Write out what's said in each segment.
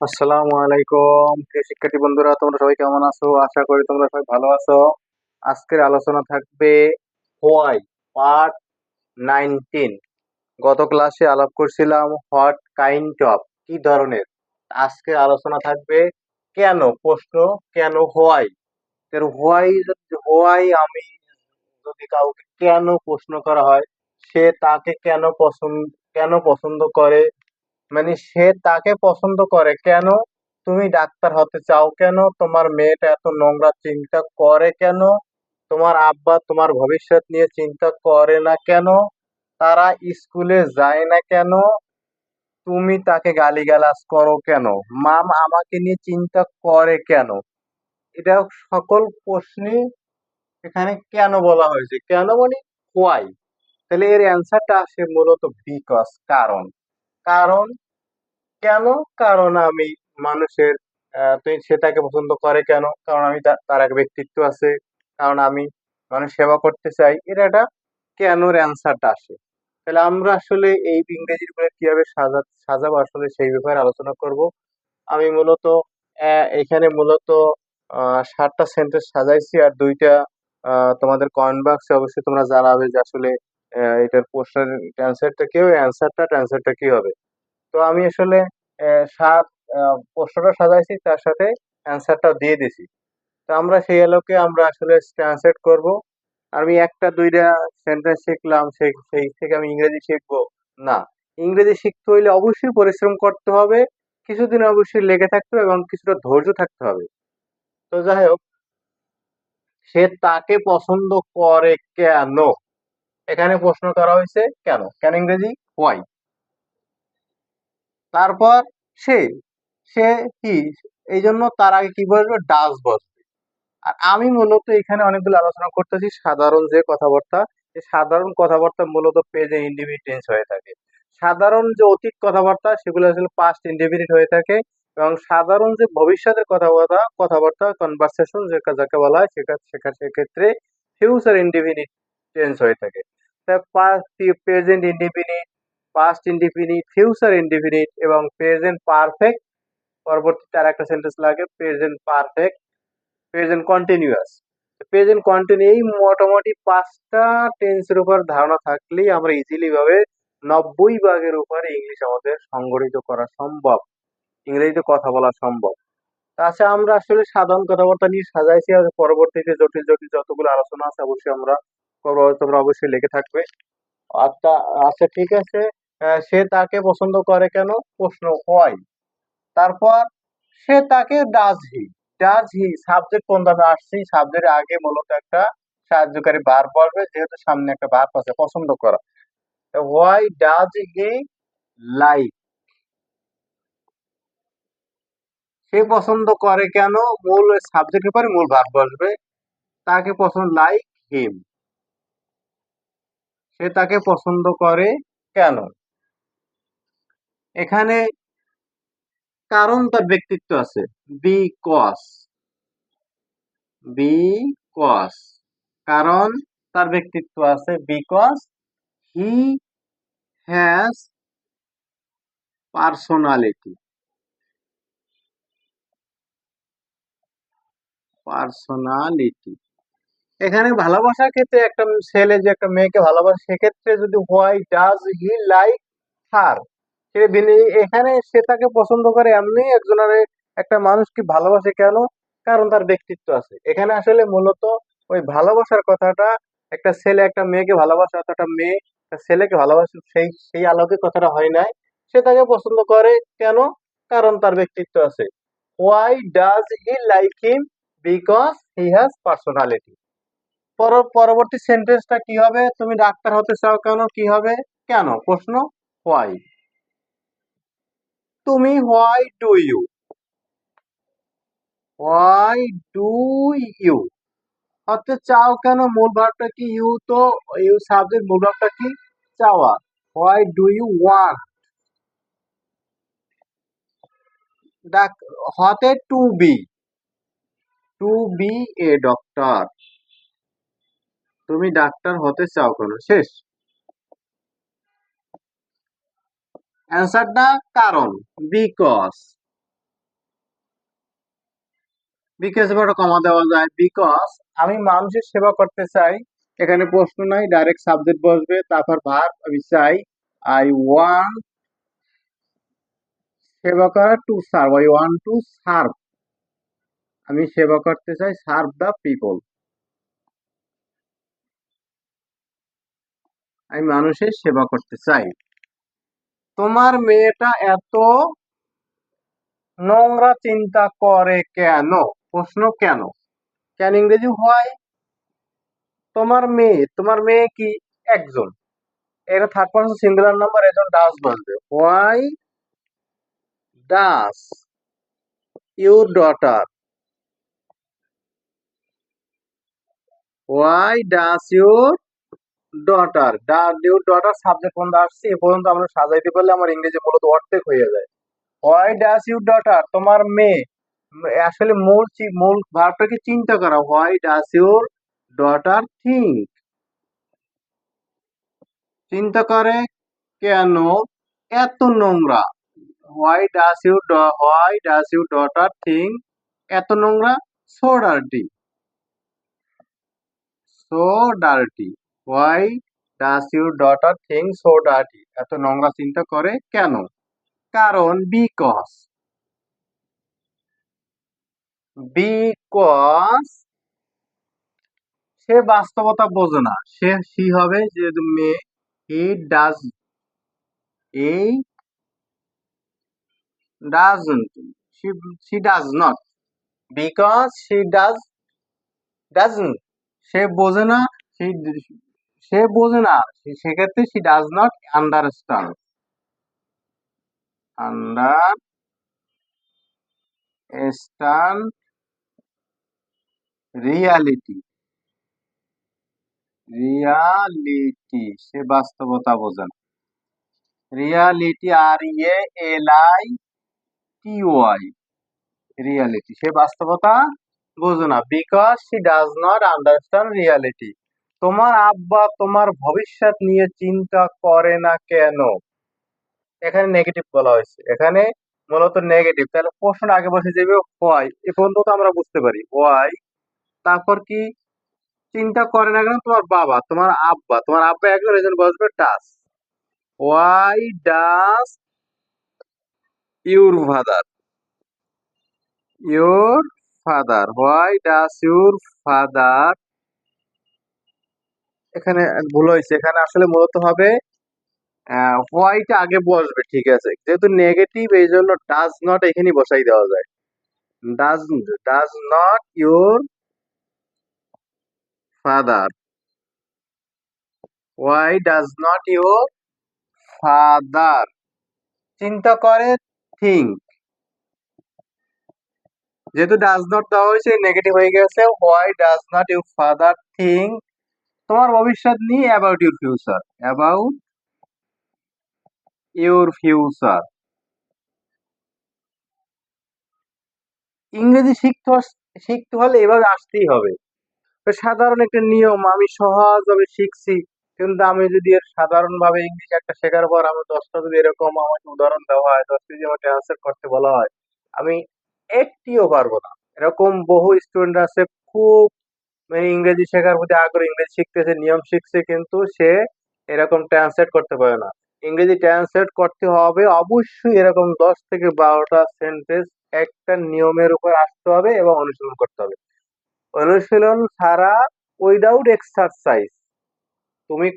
আসসালামু আলাইকুম। প্রিয় শিক্ষার্থী বন্ধুরা, তোমরা সবাই কেমন আছো? আশা করি তোমরা সবাই ভালো আছো। আজকের আলোচনা থাকবে হোয়াই, পার্ট নাইনটিন। গত ক্লাসে আলাপ করছিলাম হোয়াট কাইন্ড অফ, কি ধরনের? আজকে আলোচনা থাকবে কেন? প্রশ্ন, কেন হোয়াই? হোয়াই হোয়াই আমি যদি কাউকে কেন প্রশ্ন করা হয়, সে তাকে কেন পছন্দ কেন পছন্দ করে? মানে সে তাকে পছন্দ করে। কেন? তুমি ডাক্তার হতে চাও কেন? তোমার মেয়েটা এত নোংরা চিন্তা করে কেন? তোমার আব্বা তোমার ভবিষ্যৎ নিয়ে চিন্তা করে না কেন? তারা স্কুলে যায় না কেন? তুমি তাকে গালিগালাজ করো কেন? মাম আমাকে নিয়ে চিন্তা করে কেন? এটা সকল প্রশ্নই এখানে কেন বলা হয়েছে? কেন মানে হোয়াই তাহলে এর অ্যান্সারটা আসে মূলত বিকজ কারণ। কারণ কেন? কারণ আমি মানুষের সে তাকে পছন্দ করে কেন? কারণ আমি তার এক ব্যক্তিত্ব আছে। কারণ আমি মানুষ সেবা করতে চাই। এটা একটা কেনর অ্যান্সারটা আসে? তাহলে আমরা আসলে এই ইংরেজিরগুলো কীভাবে সাজা, সাজাবো আসলে সেই ব্যাপারে আলোচনা করব। আমি মূলত এখানে মূলত সাতটা সেন্টেন্স সাজাইছি। আর দুইটা তোমাদের কয়েন বাক্সে অবশ্যই তোমরা জানাবে যে আসলে এটার প্রশ্নের অ্যান্সারটা কি হবে? অ্যান্সারটা অ্যান্সারটা কি হবে? তো আমি আসলে সাত প্রশ্নটা সাজাইছি, তার সাথে অ্যান্সারটাও দিয়ে দিছি। তো আমরা সেই আলোকে আমরা আসলে ট্রান্সলেট করব। আমি একটা, দুইটা সেন্টেন্স শিখলাম, সেই সেই থেকে আমি ইংরেজি শিখব। না, ইংরেজি শিখতে হইলে অবশ্যই পরিশ্রম করতে হবে, কিছুদিন অবশ্যই লেগে থাকতে হবে এবং কিছুটা ধৈর্য থাকতে হবে। তো যাই হোক, সে তাকে পছন্দ করে কেন? এখানে প্রশ্ন করা হয়েছে কেন? কেন ইংরেজি? হোয়াই তারপর সে সে কি? এই জন্য তার আগে কি বসবে ডাস বসবে আর আমি মূলত এখানে অনেকগুলো আলোচনা করতেছি, সাধারণ যে কথাবার্তা সাধারণ কথাবার্তা মূলত পেজে টেন্স হয়ে থাকে। সাধারণ যে অতীত কথাবার্তা, সেগুলো আসলে পাস্ট ইন্ডিফিনিট হয়ে থাকে এবং সাধারণ যে ভবিষ্যতের কথাবার্তা কথাবার্তা কনভারসেশন যাকে বলা হয়, সেটা সেক্ষেত্রে ফিউচার ইন্ডিফিনিট টেন্স হয়ে থাকে। তা past present indefinite past indefinite future indefinite এবং প্রেজেন্ট পারফেক্ট পরবর্তীতে আর একটা সেন্টেন্স লাগে present perfect present continuous present continue এই মোটামুটি পাঁচটা টেন্সের উপর ধারণা থাকলেই আমরা ইজিলি ভাবে নব্বই ভাগের উপরে ইংলিশ আমাদের সংগঠিত করা সম্ভব। ইংরেজিতে কথা বলা সম্ভব। তাছাড়া আমরা আসলে সাধারণ কথাবার্তা নিয়ে সাজাইছি, আর পরবর্তীতে জটিল জটিল যতগুলো আলোচনা আছে, অবশ্যই আমরা তোমরা অবশ্যই লেগে থাকবে। আচ্ছা আচ্ছা ঠিক আছে। সে তাকে পছন্দ করে কেন? প্রশ্ন হয় তারপর, সে তাকে does he does he subject কোন ভাবে আসছে? সাবজেক্টের আগে মূলত একটা সাহায্যকারী বার পড়বে, যেহেতু সামনে একটা বার আছে, পছন্দ করা। হোয়াই ডাজ হি লাইক সে পছন্দ করে কেন? মূল সাবজেক্টের পরে মূল ভাব বসবে তাকে পছন্দ লাইক হিম সে তাকে পছন্দ করে কেন? এখানে কারণ তার ব্যক্তিত্ব আছে। বি কস বি কস কারণ তার ব্যক্তিত্ব আছে because he has personality personality এখানে ভালোবাসার ক্ষেত্রে একটা ছেলে যে একটা মেয়েকে ভালোবাসে, সেক্ষেত্রে যদি why does he like her এখানে সে তাকে পছন্দ করে এমনি, একজনের একটা মানুষ কি ভালোবাসে কেন? কারণ তার ব্যক্তিত্ব আছে। এখানে আসলে মূলত ওই ভালোবাসার কথাটা, একটা ছেলে একটা মেয়েকে ভালোবাসে একটা মেয়ে একটা ছেলেকে ভালোবাসে, সেই সেই আলোকে কথাটা হয় নাই। সে তাকে পছন্দ করে কেন? কারণ তার ব্যক্তিত্ব আছে। Why does he like him because he has personality পরবর্তী সেন্টেন্সটা কি হবে? তুমি ডাক্তার হতে চাও কেন? কি হবে? কেন? প্রশ্ন হোয়াই তুমি why do you why do you হতে চাও কেন? মূল ভাবটা কি? ইউ তো ইউ সাবজেক্ট মূল ভাবটা কি? চাওয়া। হোয়াই ডু ইউ ওয়ান্ট হতে to be to be a doctor তুমি ডাক্তার হতে চাও কেন? শেষ। অ্যান্সারটা কারণ। বিকজ। বিকজ এবার কমা দেওয়া যায়। বিকজ আমি মানুষের সেবা করতে চাই। এখানে প্রশ্ন নাই, ডাইরেক্ট সাবজেক্ট বসবে, তারপর ভার্ব আমি চাই। আই ওয়ান সেবা করা to serve I want to serve আমি সেবা করতে চাই সার্ভ দ্য পিপল আমি মানুষের সেবা করতে চাই। তোমার মেয়েটা এত নোংরা চিন্তা করে কেন? প্রশ্ন কেন? কেন ইংরেজি হয় তোমার মেয়ে তোমার মেয়ে কি একজন? এটা থার্ড পার্সন সিঙ্গুলার নাম্বার একজন ডাস বলবে। Why does your daughter why does your daughter does do daughter subject পর্যন্ত আসছে, এ পর্যন্ত আমরা সাজাইতে পারলে আমার ইংরেজি মূলত অর্ধেক হয়ে যায়। হোয়াই ডাস ইউ ডটার তোমার মেয়ে, আসলে মূল মূল ভার্বটাকে চিন্তা করা why does your daughter think চিন্তা করে কেন এত নোংরা? Why does you why does you daughter think এত নোংরা? So dirty so dirty why does your daughter think so dirty এত নোংরা চিন্তা করে কেন? কারণ বিকজ বিকজ সে বাস্তবতা বোঝে না। সে, সি হবে যে মেয়ে হি ডাজ এই doesn't, she she does not, because she does, doesn't, সে বোঝে না, সে সে বোঝে না। সে- সেক্ষেত্রে she does not understand understand reality reality সে বাস্তবতা বোঝে না। রিয়ালিটি আর ইয়ে L I T Y reality সে বাস্তবতা বোঝে না। Because she does not understand reality তোমার আব্বা তোমার ভবিষ্যৎ নিয়ে চিন্তা করে না কেন? এখানে নেগেটিভ বলা হয়েছে। এখানে মূলত নেগেটিভ তাহলে প্রশ্ন আগে বসে যাবে হোয়াই এ পর্যন্ত তো আমরা বুঝতে পারি। হোয়াই তারপর কি? চিন্তা করে না কেন? তোমার বাবা, তোমার আব্বা। তোমার আব্বা একজন একজন বসবে does why does your father your father why does your father এখানে ভুল হয়েছে। এখানে আসলে মূলত হবে হোয়াইট আগে বসবে, ঠিক আছে? যেহেতু নেগেটিভ এই জন্য ডাজ নট এখানেই বসাই দেওয়া যায়। Does does not your father why does not your father চিন্তা করে থিঙ্ক যেহেতু ডাজ নট দেওয়া হয়েছে নেগেটিভ হয়ে গেছে why does not your father think তোমার ভবিষ্যৎ নিয়ে about your future about your future ইংরেজি শিখতে শিখতে হলে এভাবে আসতেই হবে। সাধারণ একটা নিয়ম, আমি সহজভাবে শিখছি, কিন্তু আমি যদি সাধারণভাবে ইংলিশ একটা শেখার পর আমি দশটা যদি এরকম আমাকে উদাহরণ দেওয়া হয় দশটা যদি আমার ট্রান্সলেট করতে বলা হয়, আমি একটিও পারব না। এরকম বহু স্টুডেন্ট আছে, খুব মানে ইংরেজি শেখার প্রতি আগ্রহ, ইংরেজি শিখতেছে, নিয়ম শিখছে, কিন্তু সে এরকম ট্রান্সলেট করতে পারে না। ইংরেজি ট্রান্সলেট করতে হবে, অবশ্যই এরকম দশ থেকে বারোটা সেন্টেন্স একটা নিয়মের উপর আসতে হবে এবং অনুশীলন করতে হবে। অনুশীলন ছাড়া উইদাউট এক্সারসাইজ তুমি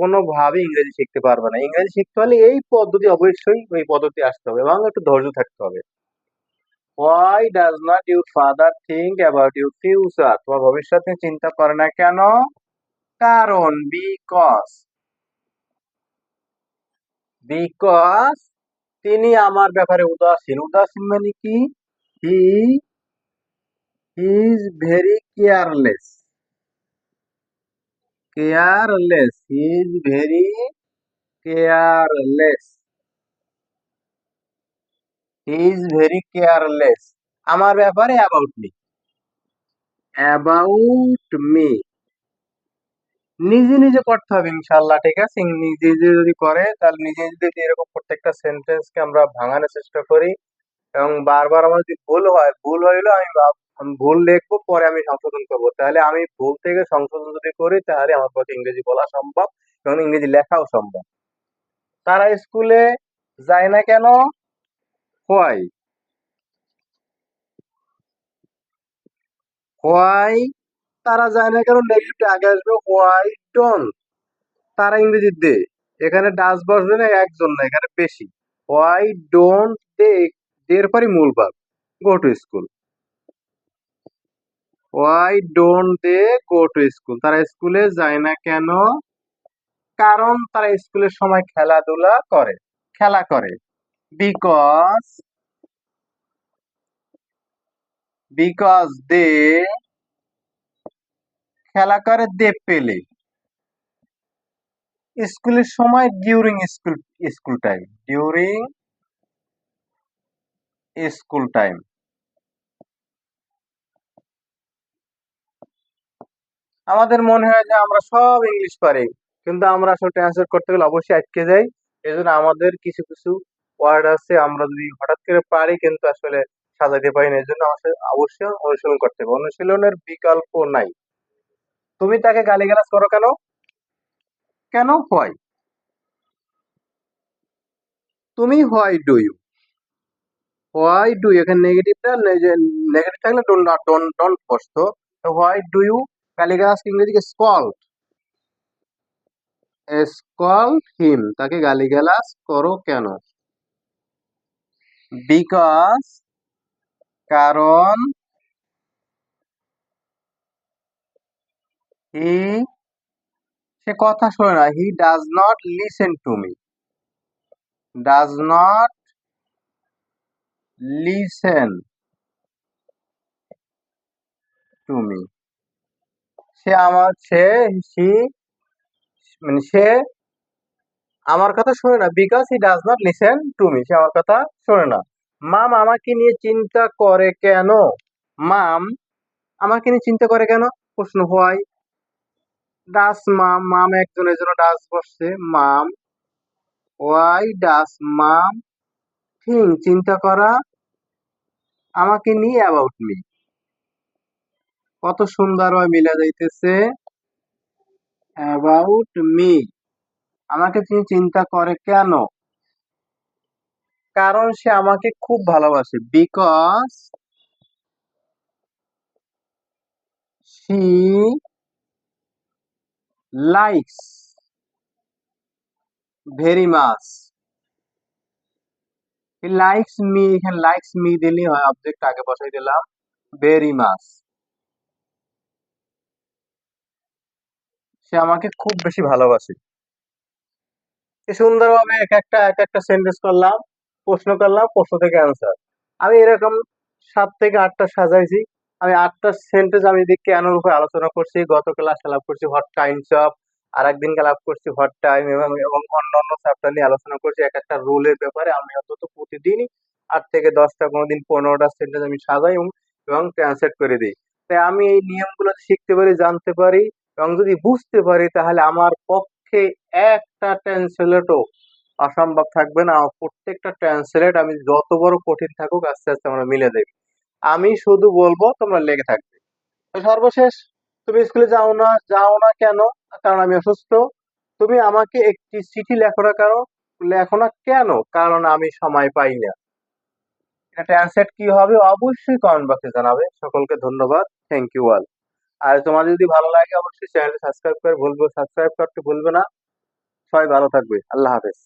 কোনোভাবে ইংরেজি শিখতে পারবে না। ইংরেজি শিখতে হলে এই পদ্ধতি অবশ্যই ওই পদ্ধতি আসতে হবে এবং একটু ধৈর্য থাকতে হবে। Why does not your father think about your future তোমার ভবিষ্যৎ নিয়ে চিন্তা করে না কেন? কারণ বিকজ বিকজ তিনি আমার ব্যাপারে উদাসীন। উদাসীন মানে কি? He is very careless careless is very careless he is very careless আমার ব্যাপারে অ্যাবাউট মি অ্যাবাউট মি নিজে নিজে করতে হবে ইনশাল্লাহ ঠিক আছে? নিজে নিজে যদি করে, তাহলে নিজে যদি এরকম প্রত্যেকটা সেন্টেন্সকে আমরা ভাঙানোর চেষ্টা করি, এবং বারবার আমার যদি ভুল হয়, ভুল ভাব- আমি ভুল লিখব, পরে আমি সংশোধন করব। তাহলে আমি ভুল থেকে সংশোধন যদি করি, তাহলে আমার পক্ষে ইংরেজি বলা সম্ভব, এবং ইংরেজি লেখাও সম্ভব। তারা স্কুলে যায় না কেন? হোয়াই হোয়াই তারা যায় না কেন নেগেটিভ আগে আসবে হোয়াই ডোন্ট তারা ইংরেজি দে। এখানে ডাস বসবে না, একজন না, এখানে বেশি। Why don't they. এর পরই মূল ভাব go to school why don't they go to school তারা স্কুলে যায় না কেন? কারণ তারা স্কুলের সময় খেলাধুলা করে। খেলা করে। বিকজ বিকজ দে খেলা করে দে পেলে স্কুলের সময় during school school time during school time আমাদের মনে হয় যে আমরা সব ইংলিশ পারি, কিন্তু আমরা আসলে ট্রান্সলেট করতে গেলে অবশ্যই আটকে যাই। এই জন্য আমাদের কিছু কিছু ওয়ার্ড আছে, আমরা যদি হঠাৎ করে পারি কিন্তু আসলে সাজাইতে পারি না এই জন্য অবশ্যই অনুশীলন করতে হবে। অনুশীলনের বিকল্প নাই। তুমি তাকে গালিগালাজ করো কেন? কেন? হয় তুমি why do you why do এখানে নেগেটিভটা নেগেটিভ থাকলে ডোন্ট নট ডোন্ট ডোন্ট তো হোয়াই ডু ইউ গালিগালাজ ইংরেজি স্কল স্কল হিম তাকে গালিগালাজ করো কেন? বিকজ কারণ হি সে কথা শোনে না। He does not listen to me does not listen to me সে আমার, সে, সি মানে সে আমার কথা শোনে না because he does not listen to me সে আমার কথা শোনে না। মাম আমাকে নিয়ে চিন্তা করে কেন? মাম আমাকে নিয়ে চিন্তা করে কেন? প্রশ্ন হয় ডাস মাম মাম একজনের জন্য ডাস বসছে। Mum why does mum thing চিন্তা করা আমাকে নিয়ে অ্যাবাউট মি কত সুন্দর মিলা যাইতেছে। অ্যাবাউট মি আমাকে তিনি চিন্তা করে কেন? কারণ সে আমাকে খুব ভালোবাসে। Because she likes very much likes me এখানে লাইকস মি দিলেই হয় অবজেক্ট আগে বসাই দিলাম। ভেরি মাচ সে আমাকে খুব বেশি ভালোবাসে। সুন্দরভাবে এক একটা এক একটা সেন্টেন্স করলাম, প্রশ্ন করলাম, প্রশ্ন থেকে অ্যান্সার আমি এরকম সাত থেকে আটটা সাজাইছি। আমি আটটা সেন্টেন্স আমি এদিক কেন উপরে আলোচনা করছি। গত ক্লাসে লাভ করছি হোয়াট কাইন্ডস অফ আর একদিন লাভ করছি হোয়াট টাইম এবং এবং অন্য অন্য চ্যাপ্টার নিয়ে আলোচনা করছি। এক একটা রুলের ব্যাপারে আমি অন্তত প্রতিদিনই আট থেকে দশটা কোনো দিন পনেরোটা সেন্টেন্স আমি সাজাই এবং ট্রান্সলেট করে দিই। তাই আমি এই নিয়মগুলো শিখতে পারি, জানতে পারি, এবং যদি বুঝতে পারি, তাহলে আমার পক্ষে একটা ট্রান্সলেটও অসম্ভব থাকবে না। প্রত্যেকটা ট্রান্সলেট আমি যত বড় কঠিন থাকুক, আস্তে আস্তে আমরা মিলে দেবে। আমি শুধু বলব, তোমরা লেগে থাকবে। সর্বশেষ, তুমি স্কুলে যাও না যাও না কেন? কারণ আমি অসুস্থ। তুমি আমাকে একটি চিঠি লেখো না কেন? লেখো না কেন? কারণ আমি সময় পাই না। এটা ট্রান্সলেট কি হবে? অবশ্যই কমেন্ট বক্সে জানাবে। সকলকে ধন্যবাদ। থ্যাংক ইউ অল আর তোমার যদি ভালো লাগে, অবশ্যই চ্যানেলটি সাবস্ক্রাইব করে, ভুলবো সাবস্ক্রাইব করতে ভুলবে না। সবাই ভালো থাকবে। আল্লাহ হাফেজ।